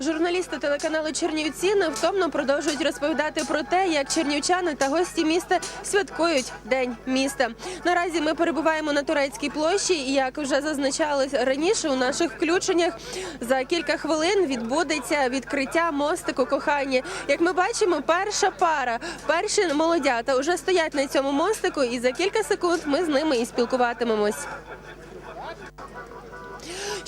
Журналісти телеканалу Чернівці невтомно продовжують розповідати про те, як чернівчани та гості міста святкують День міста. Наразі ми перебуваємо на турецькій площі, і як вже зазначалось раніше у наших включеннях, за кілька хвилин відбудеться відкриття мостику кохання. Як ми бачимо, перша пара, перші молодята вже стоять на цьому мостику, і за кілька секунд ми з ними і спілкуватимемось.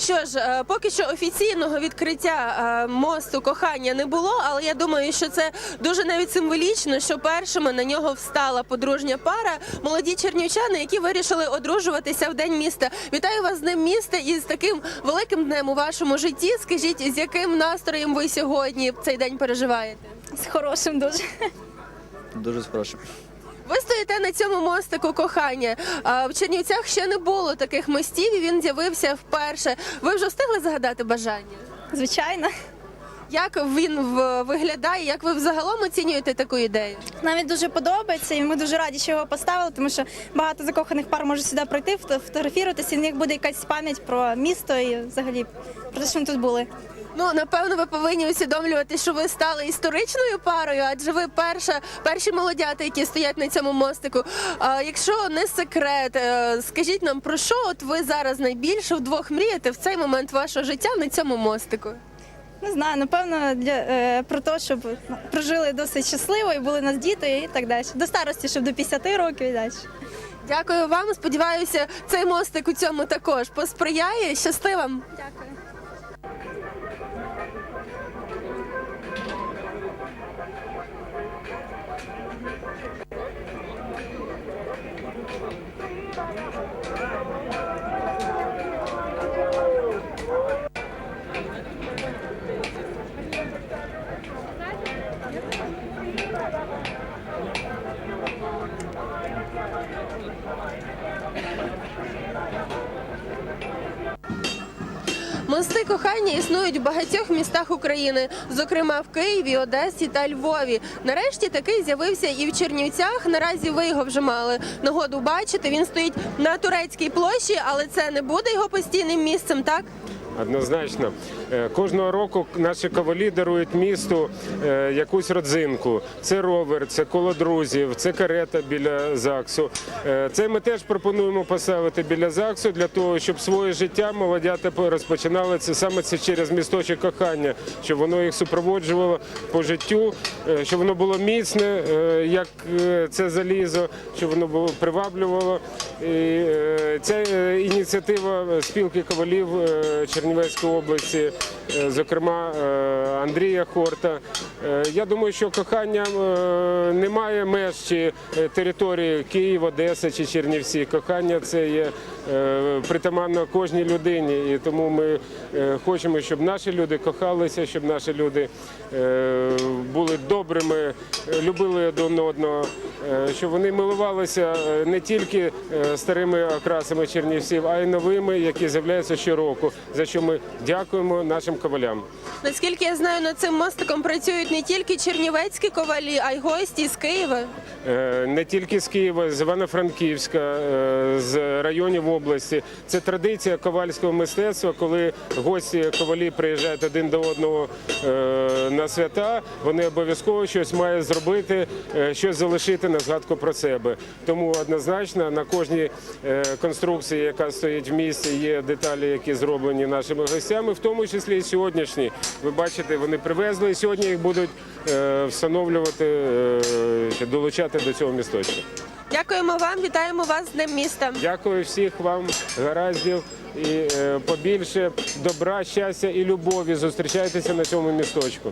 Що ж, е, поки що офіційного відкриття е, мосту кохання не було, але я думаю, що це дуже навіть символічно, що першими на нього встала подружня пара, молоді чернівчани, які вирішили одружуватися в день міста. Вітаю вас з ним міста і з таким великим днем у вашому житті. Скажіть, з яким настроєм ви сьогодні цей день переживаєте? З хорошим дуже. Дуже спрошу. Ви стоїте на цьому мостику кохання. В Чернівцях ще не було таких мостів, і він з'явився вперше. Ви вже встигли загадати бажання? Звичайно. Як він виглядає? Як ви взагалом оцінюєте таку ідею? Нам він дуже подобається, і ми дуже раді, що його поставили, тому що багато закоханих пар може сюди прийти, фото- фотографіруватися, і в них буде якась пам'ять про місто і взагалі про те, що ми тут були. Ну напевно, ви повинні усвідомлювати, що ви стали історичною парою, адже ви перша, перші молодята, які стоять на цьому мостику. А якщо не секрет, е, скажіть нам про що от ви зараз найбільше вдвох мрієте в цей момент вашого життя на цьому мостику? Не знаю, напевно, для е, про те, щоб прожили досить щасливо і були у нас діти і так далі. До старості, щоб до 50 років і далі. Дякую вам. Сподіваюся, цей мостик у цьому також посприяє. Щасти вам! Дякую. Мости кохання існують в багатьох містах України, зокрема в Києві, Одесі та Львові. Нарешті такий з'явився і в Чернівцях. Наразі ви його вже мали нагоду бачити. Він стоїть на турецькій площі, але це не буде його постійним місцем, так? Однозначно, Е, кожного року наші ковалі дарують місту е, якусь родзинку. Це ровер, це коло друзів, це карета біля ЗАГСу. Е, Це ми теж пропонуємо поставити біля ЗАГСу для того, щоб своє життя молодята розпочинали це саме це через місточок кохання, щоб воно їх супроводжувало по життю, щоб воно було міцне, як це залізо, щоб воно було приваблювало. І е, ця е, ініціатива спілки ковалів е, Чернівецької області, зокрема Андрія Хорта. Я думаю, що кохання е, не меж чи території Київ, Одеса чи Чернівці. Кохання це є притаманно кожній людині, і тому ми хочемо, щоб наші люди кохалися, щоб наші люди були добрими, любили один одного, щоб вони милувалися не тільки старими окрасами чернівців, а й новими, які з'являються щороку. За що ми дякуємо нашим ковалям. Наскільки я знаю, над цим мостиком працюють не тільки чернівецькі ковалі, а й гості з Києва. Е, не тільки з Києва, з Івано-Франківська, е, з районів області. Це традиція ковальського мистецтва, коли гості ковалі приїжджають один до одного е, на свята. Вони обов'язково щось мають зробити, е, щось залишити на згадку про себе. Тому однозначно на кожній е, конструкції, яка стоїть в місті, є деталі, які зроблені нашими гостями, в тому числі і сьогоднішні. Ви бачите, вони привезли і сьогодні їх будуть е, встановлювати, е, долучати до цього місточка. Дякуємо вам, вітаємо вас з Днем міста. Дякую всіх вам, гараздів і побільше добра, щастя і любові. Зустрічайтеся на цьому місточку.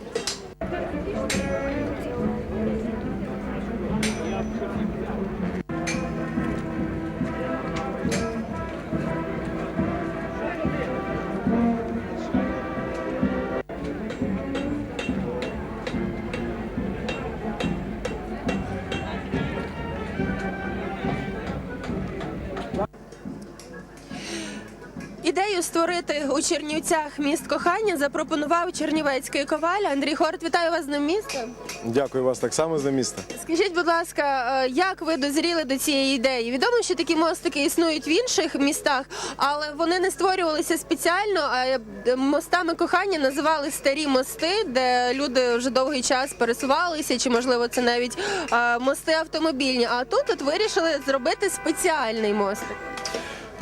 Ідею створити у Чернівцях міст кохання запропонував чернівецький коваль Андрій Хорт. Вітаю вас з ним міста. Дякую вас так само за місто. Скажіть, будь ласка, е, як ви дозріли до цієї ідеї? Відомо, що такі мостики існують в інших містах, але вони не створювалися спеціально. А е, мостами кохання називали старі мости, де люди вже довгий час пересувалися, чи можливо це навіть е, мости автомобільні. А тут от вирішили зробити спеціальний мостик.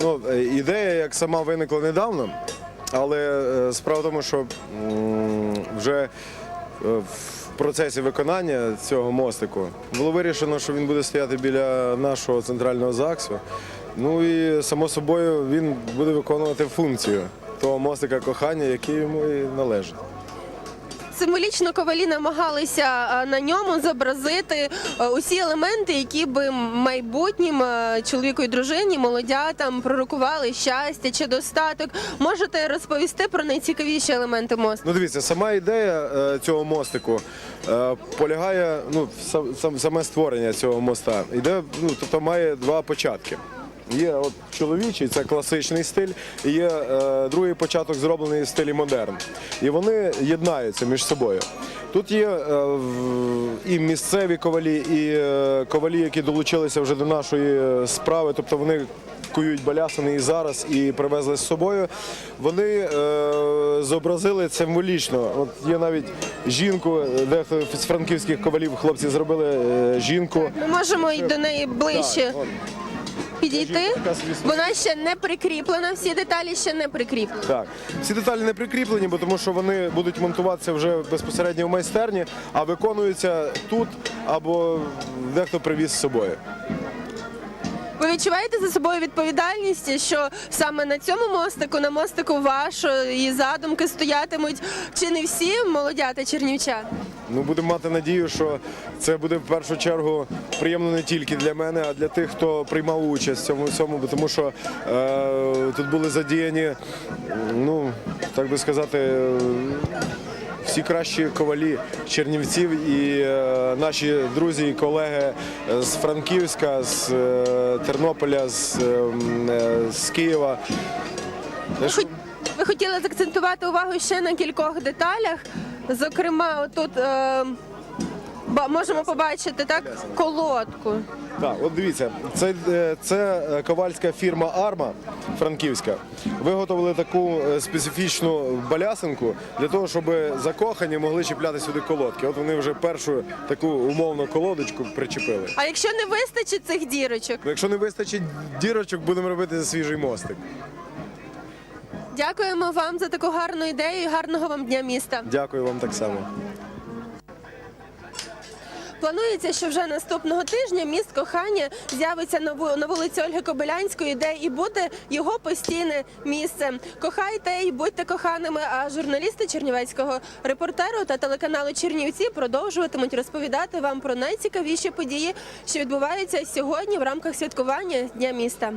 Ну, е, ідея як сама виникла недавно, але е, справа в тому, що вже е, в процесі виконання цього мостику було вирішено, що він буде стояти біля нашого центрального ЗАГСу. Ну і само собою він буде виконувати функцію того мостика кохання, який йому і належить. Символічно ковалі намагалися на ньому зобразити е, усі елементи, які би майбутнім е, чоловіку і дружині, молодятам пророкували щастя чи достаток. Можете розповісти про найцікавіші елементи мосту? Ну дивіться, сама ідея е, цього мостику полягає ну, саме створення цього моста. Іде, ну, тобто має два початки. Є от чоловічий, це класичний стиль, і є е, другий початок зроблений в стилі модерн. І вони єднаються між собою. Тут є е, і місцеві ковалі, і е, ковалі, які долучилися вже до нашої е, справи, тобто вони кують балясини і зараз і привезли з собою. Вони е, зобразили символічно. От є навіть жінку, дехто з франківських ковалів хлопці зробили е, жінку. Ми можемо й до неї ближче Так, от, підійти. Вона ще не прикріплена, всі деталі ще не прикріплені. Так, всі деталі не прикріплені, бо тому що вони будуть монтуватися вже безпосередньо в майстерні, а виконуються тут або дехто привіз з собою. Ви відчуваєте за собою відповідальність, що саме на цьому мостику, на мостику вашої задумки стоятимуть чи не всі молодята чернівчан? Ну, будемо мати надію, що це буде в першу чергу приємно не тільки для мене, а для тих, хто приймав участь в цьому всьому, тому що е, тут були задіяні, ну так би сказати. Всі кращі ковалі Чернівців і е, наші друзі і колеги з Франківська, з е, Тернополя, з, е, е, з Києва. Ви хотіли заакцентувати увагу ще на кількох деталях. Зокрема, отут е, ба- можемо побачити так колодку. Так, от дивіться, це, е, це е, ковальська фірма Арма Франківська. Виготовили таку е, специфічну балясинку для того, щоб закохані могли чіпляти сюди колодки. От вони вже першу таку умовну колодочку причепили. А якщо не вистачить цих дірочок, Ну, Якщо не вистачить дірочок, будемо робити свіжий мостик. Дякуємо вам за таку гарну ідею і гарного вам дня міста. Дякую вам так само. Планується, що вже наступного тижня міст кохання з'явиться на ву- на вулиці Ольги Кобилянської, де і буде його постійне місце. Кохайте і будьте коханими. А журналісти Чернівецького репортеру та телеканалу Чернівці продовжуватимуть розповідати вам про найцікавіші події, що відбуваються сьогодні в рамках святкування Дня міста.